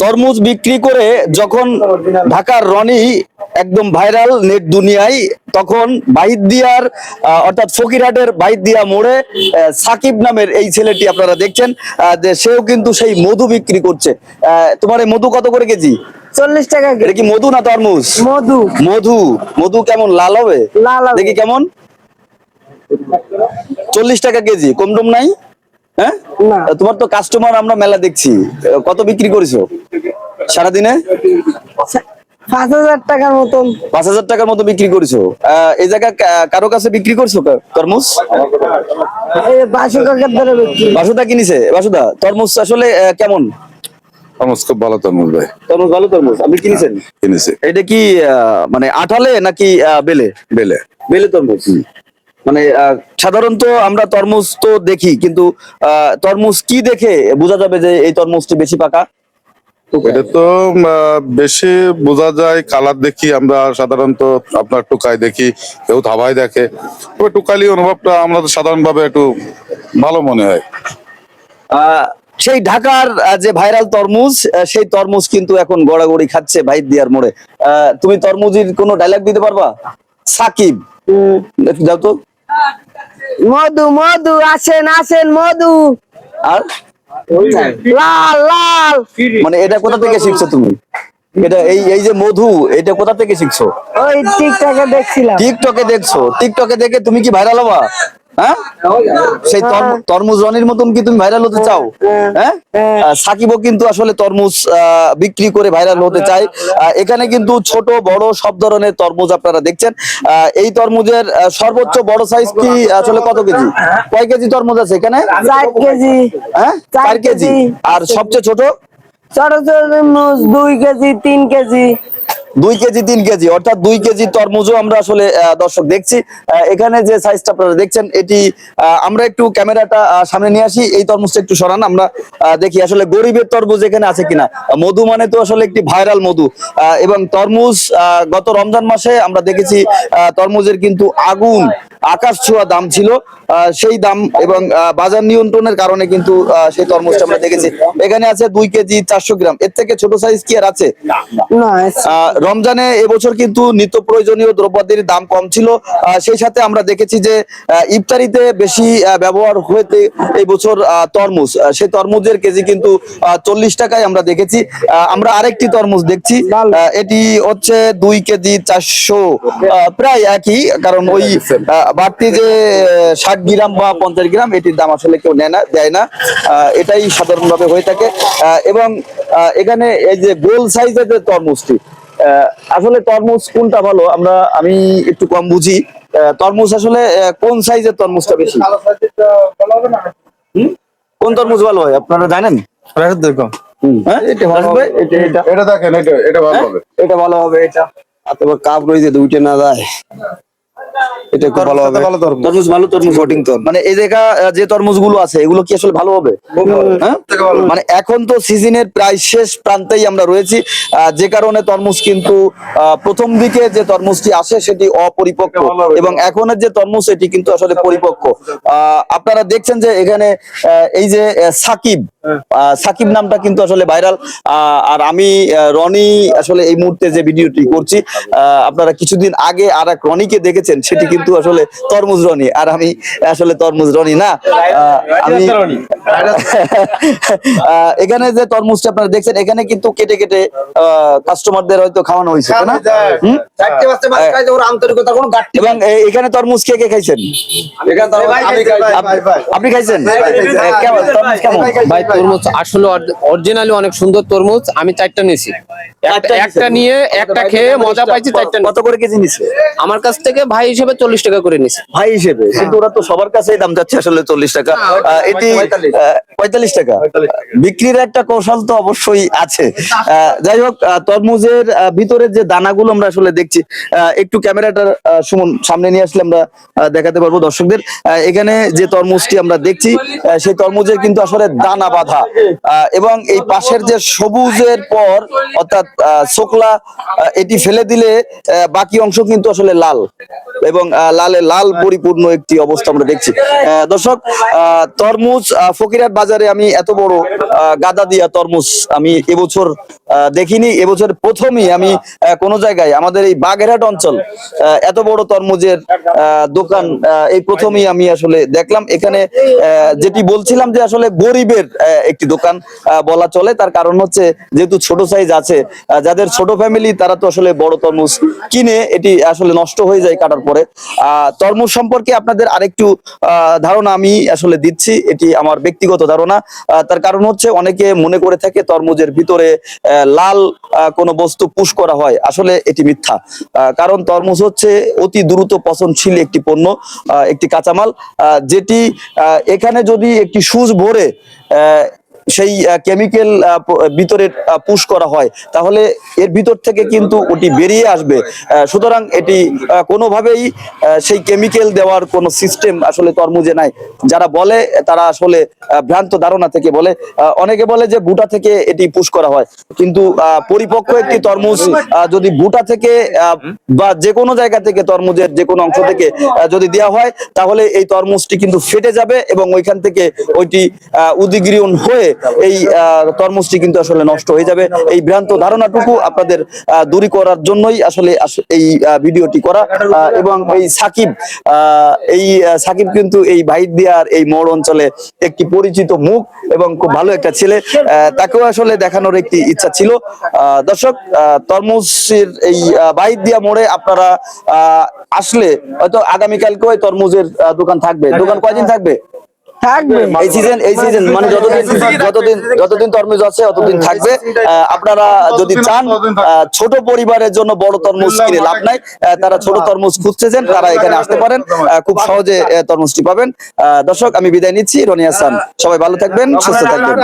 তরমুজ বিক্রি করে যখন ঢাকার রনি একদম ভাইরাল নেট দুনিয়ায় তখন বাহিদ দিয়ার অর্থাৎ ফকিরহাটের বাহিদ দিয়া মোড়ে সাকিব নামের এই ছেলেটি আপনারা দেখছেন যে সেও কিন্তু সেই মধু বিক্রি করছে। তোমার এই মধু কত করে কেজি? চল্লিশ টাকা এটা কি মধু না তরমুজ? মধু। মধু। মধু কেমন লাল হবে? লাল দেখি কেমন। চল্লিশ টাকা কেজি কম টম নাই? হ্যাঁ? তোমার তো কাস্টমার আমরা মেলা দেখছি। কত বিক্রি করেছ? সারাদিনে? পাঁচ হাজার টাকার মতন। পাঁচ হাজার টাকার মতো বিক্রি করেছ। এই জায়গা কারও কাছে বিক্রি করছ তরমুজ? বাসুদা কিনেছে। বাসুদা তরমুজ আসলে কেমন? তরমুজ খুব ভালো তরমুজ ভাই। তরমুজ ভালো তরমুজ। আপনি কিনেছেন? কিনেছি। এটা কি আহ, মানে আঠালে নাকি আহ, বেলে? বেলে। বেলে তরমুজ। মানে আহ, সাধারণত আমরা তরমুজ তো দেখি কিন্তু আহ, তরমুজ কি দেখে বোঝা যাবে যে এই তরমুজটি বেশি পাকা? এটা তো বেশি বোঝা যায় কালার দেখি আমরা সাধারণত আপনার টুকাই দেখি কেউ ধাবাই দেখে। তবে টুকালি অনুভবটা আমরা তো সাধারণভাবে একটু ভালো মনে হয়। আহ, সেই ঢাকার যে ভাইরাল তরমুজ সেই তরমুজ কিন্তু এখন গড়াগড়ি খাচ্ছে ভাই দিয়ার মোড়ে। আহ, তুমি তরমুজের কোনো ডায়লগ দিতে পারবা? সাকিব। যাও তো। মধু মধু আসেন আসেন মধু। আর? লাল লাল। মানে এটা কোথা থেকে শিখছো তুমি? এটা এই এই যে মধু এটা কোথা থেকে শিখছো? ওই টিকটকে দেখছিলাম। টিকটকে দেখছ? টিকটকে দেখে তুমি কি ভাইরাল হবা? হ্যাঁ? সেই তরমুজ রনির মতন কি তুমি ভাইরাল হতে চাও? হ্যাঁ। সাকিবও কিন্তু আসলে তরমুজ বিক্রি করে ভাইরাল হতে চায়। এখানে কিন্তু ছোট বড় সব ধরনের তরমুজ আপনারা দেখছেন। এই তরমুজের সর্বোচ্চ বড় সাইজ কি আসলে কত কেজি? কয় কেজি তরমুজ আছে এখানে? কেজি। হ্যাঁ? চার কেজি। আর সবচেয়ে ছোট? ছোট ছোট মুজ দুই কেজি তিন কেজি। দুই কেজি, তিন কেজি, অর্থাৎ দুই কেজি তরমুজও আমরা আসলে দর্শক দেখছি। এখানে যে সাইজটা আপনারা দেখছেন, এটি আমরা একটু ক্যামেরাটা সামনে নিয়ে আসি। এই তরমুজটা একটু সরান, আমরা দেখি আসলে গরিবের তরমুজ এখানে আছে কিনা। মধু মানে তো আসলে একটি ভাইরাল মধু। এবং তরমুজ গত রমজান মাসে আমরা দেখেছি তরমুজের কিন্তু আগুন আকাশ ছোঁয়া দাম ছিল। সেই দাম এবং বাজার নিয়ন্ত্রণের কারণে কিন্তু সেই তরমুজটা আমরা দেখেছি। এখানে আছে দুই কেজি চারশো গ্রাম। এর থেকে ছোট সাইজ কি আর আছে? রমজানে এবছর কিন্তু নিত্য প্রয়োজনীয় দ্রব্যাদির দাম কম ছিল। আহ, সেই সাথে আমরা দেখেছি যে ইফতারিতে বেশি ব্যবহার হয়েছে এই বছর তরমুজ। সেই তরমুজের কেজি কিন্তু চল্লিশ টাকায় আমরা দেখেছি। আহ, আমরা আরেকটি তরমুজ দেখছি। আহ, এটি হচ্ছে দুই কেজি চারশো। প্রায় একই কারণ ওই বাড়তি যে ষাট গ্রাম বা পঞ্চাশ গ্রাম এটির দাম আসলে কেউ নেয় না দেয় না। আহ, এটাই সাধারণভাবে হয়ে থাকে। আহ, এবং আহ, এখানে এই যে গোল সাইজের যে তরমুজটি আহ, আসলে তরমুজ কোনটা ভালো? আমরা আমি একটু কম বুঝি। আহ, তরমুজ আসলে আহ, কোন সাইজের তরমুজটা বেশি? কোন তরমুজ ভালো হয়? আপনারা জানেন? এটা এটা এটা। দেখেন এটা এটা ভালো হবে। এটা ভালো হবে এটা। অথবা কাপ রয়েছে দুইটা না যায়। এটা খুব ভালো হবে। ভালো তরমুজ। তরমুজ ভালো তরমুজ ফটিং মানে এই জায়গা আহ, যে তরমুজগুলো আছে এগুলো কি আসলে ভালো হবে? হ্যাঁ? মানে এখন তো সিজনের প্রায় শেষ প্রান্তেই আমরা রয়েছি। যে কারণে তরমুজ কিন্তু প্রথম দিকে যে তরমুজটি আসে সেটি অপরিপক্ক। এবং এখনের যে তরমুজ এটি কিন্তু আসলে পরিপক্ক। আপনারা দেখছেন যে এখানে এই যে সাকিব আহ, সাকিব নামটা কিন্তু আসলে ভাইরাল। আর আমি রনি আসলে এই মুহূর্তে যে ভিডিওটি করছি আহ, আপনারা কিছুদিন আগে আর এক রনিকে দেখেছেন সেটি কিন্তু আসলে তরমুজ রনি। আর আমি আসলে তরমুজ রনি না। আমি এখানে যে তরমুজটা আপনারা দেখছেন এখানে কিন্তু কেটে কেটে কাস্টমারদের হয়তো খাওয়ানো হয়েছে না? এবং এখানে তরমুজ কে কে খাইছেন? আপনি খাইছেন? ভাই তরমুজ আসলে অরিজিনালি অনেক সুন্দর তরমুজ আমি চারটা নিয়েছি। একটা- একটা নিয়ে একটা খেয়ে মজা পাইছি চারটা কত করে কেজি নিচ্ছে আমার কাছ থেকে ভাই হিসেবে চল্লিশ টাকা করে নিছি ভাই হিসেবে কিন্তু ওরা তো সবার কাছেই দাম যাচ্ছে আসলে চল্লিশ টাকা। এটি পঁয়তাল্লিশ টাকা। বিক্রির একটা কৌশল তো অবশ্যই আছে। যাই হোক তরমুজের আহ, ভিতরের যে দানাগুলো আমরা আসলে দেখছি একটু ক্যামেরাটার আহ, সুমন সামনে নিয়ে আসলে আমরা দেখাতে পারব দর্শকদের। এখানে যে তরমুজটি আমরা দেখছি সেই তরমুজের কিন্তু আসলে দানা বাঁধা। এবং এই পাশের যে সবুজের পর অর্থাৎ শোকলা এটি ফেলে দিলে বাকি অংশ কিন্তু আসলে লাল। এবং লালে লাল পরিপূর্ণ একটি অবস্থা আমরা দেখছি। দর্শক তরমুজ আহ, ফকিরহাট বাজারে আমি এত বড় গাদা দিয়া তরমুজ আমি এবছর দেখিনি। এবছর প্রথমই আমি কোনো জায়গায় আমাদের এই বাগেরহাট অঞ্চল এত বড় তরমুজের দোকান এই প্রথমেই আমি আসলে দেখলাম। এখানে যেটি বলছিলাম যে আসলে গরিবের একটি দোকান বলা চলে। তার কারণ হচ্ছে যেহেতু ছোট সাইজ আছে যাদের ছোট ফ্যামিলি তারা তো আসলে বড় তরমুজ কিনে এটি আসলে নষ্ট হয়ে যায় কাটার পরে। আহ, তরমুজ সম্পর্কে আপনাদের আরেকটু আহ, ধারণা আমি আসলে দিচ্ছি। এটি আমার ব্যক্তিগত ধারণা তার কারণ হচ্ছে অনেকে মনে করে থাকে তরমুজের ভিতরে লাল কোনো বস্তু পুশ করা হয়। আসলে এটি মিথ্যা। কারণ তরমুজ হচ্ছে অতি দ্রুত পচনশীল একটি পণ্য একটি কাঁচামাল যেটি এখানে যদি একটি সুজ ভরে সেই কেমিক্যাল ভিতরে পুশ করা হয়, তাহলে এর ভিতর থেকে কিন্তু ওটি বেরিয়ে আসবে। সুতরাং এটি কোনোভাবেই সেই কেমিক্যাল দেওয়ার কোনো সিস্টেম আসলে তরমুজে নাই। যারা বলে, তারা আসলে ভ্রান্ত ধারণা থেকে বলে। অনেকে বলে যে বুটা থেকে এটি পুশ করা হয়। কিন্তু পরিপক্ক একটি তরমুজ যদি বুটা থেকে বা যে কোনো জায়গা থেকে তরমুজের যে কোনো অংশ থেকে যদি দেওয়া হয়, তাহলে এই তরমুজটি কিন্তু ফেটে যাবে এবং ওইখান থেকে ওইটি উদিগ্রীয়ন হয়ে এই তরমুজটি কিন্তু আসলে নষ্ট হয়ে যাবে। এই ভ্রান্ত ধারণাটুকু আপনাদের দূরী করার জন্যই আসলে এই ভিডিওটি করা। এবং এই সাকিব এই সাকিব কিন্তু এই ভাইট দিয়ার এই মোড় অঞ্চলে একটি পরিচিত মুখ এবং খুব ভালো একটা ছেলে। তাকেও আসলে দেখানোর একটি ইচ্ছা ছিল। আহ, দর্শক আহ, তরমুজের এই আহ, দিয়া মোড়ে আপনারা আহ, আসলে হয়তো আগামীকালকেও তরমুজের দোকান থাকবে। দোকান কয়দিন থাকবে? থাকবে। এই সিজন এই সিজন মানে যতদিন যতদিন যতদিন তরমুজ আছে ততদিন থাকবে। আপনারা যদি চান আহ, ছোট পরিবারের জন্য বড় তরমুজ কিনে লাভ নাই। আহ, তারা ছোট তরমুজ খুঁজতেছেন তারা এখানে আসতে পারেন। আহ, খুব সহজে তরমুজটি পাবেন। আহ, দর্শক আমি বিদায় নিচ্ছি। রনি হাসান সবাই ভালো থাকবেন সুস্থ থাকবেন।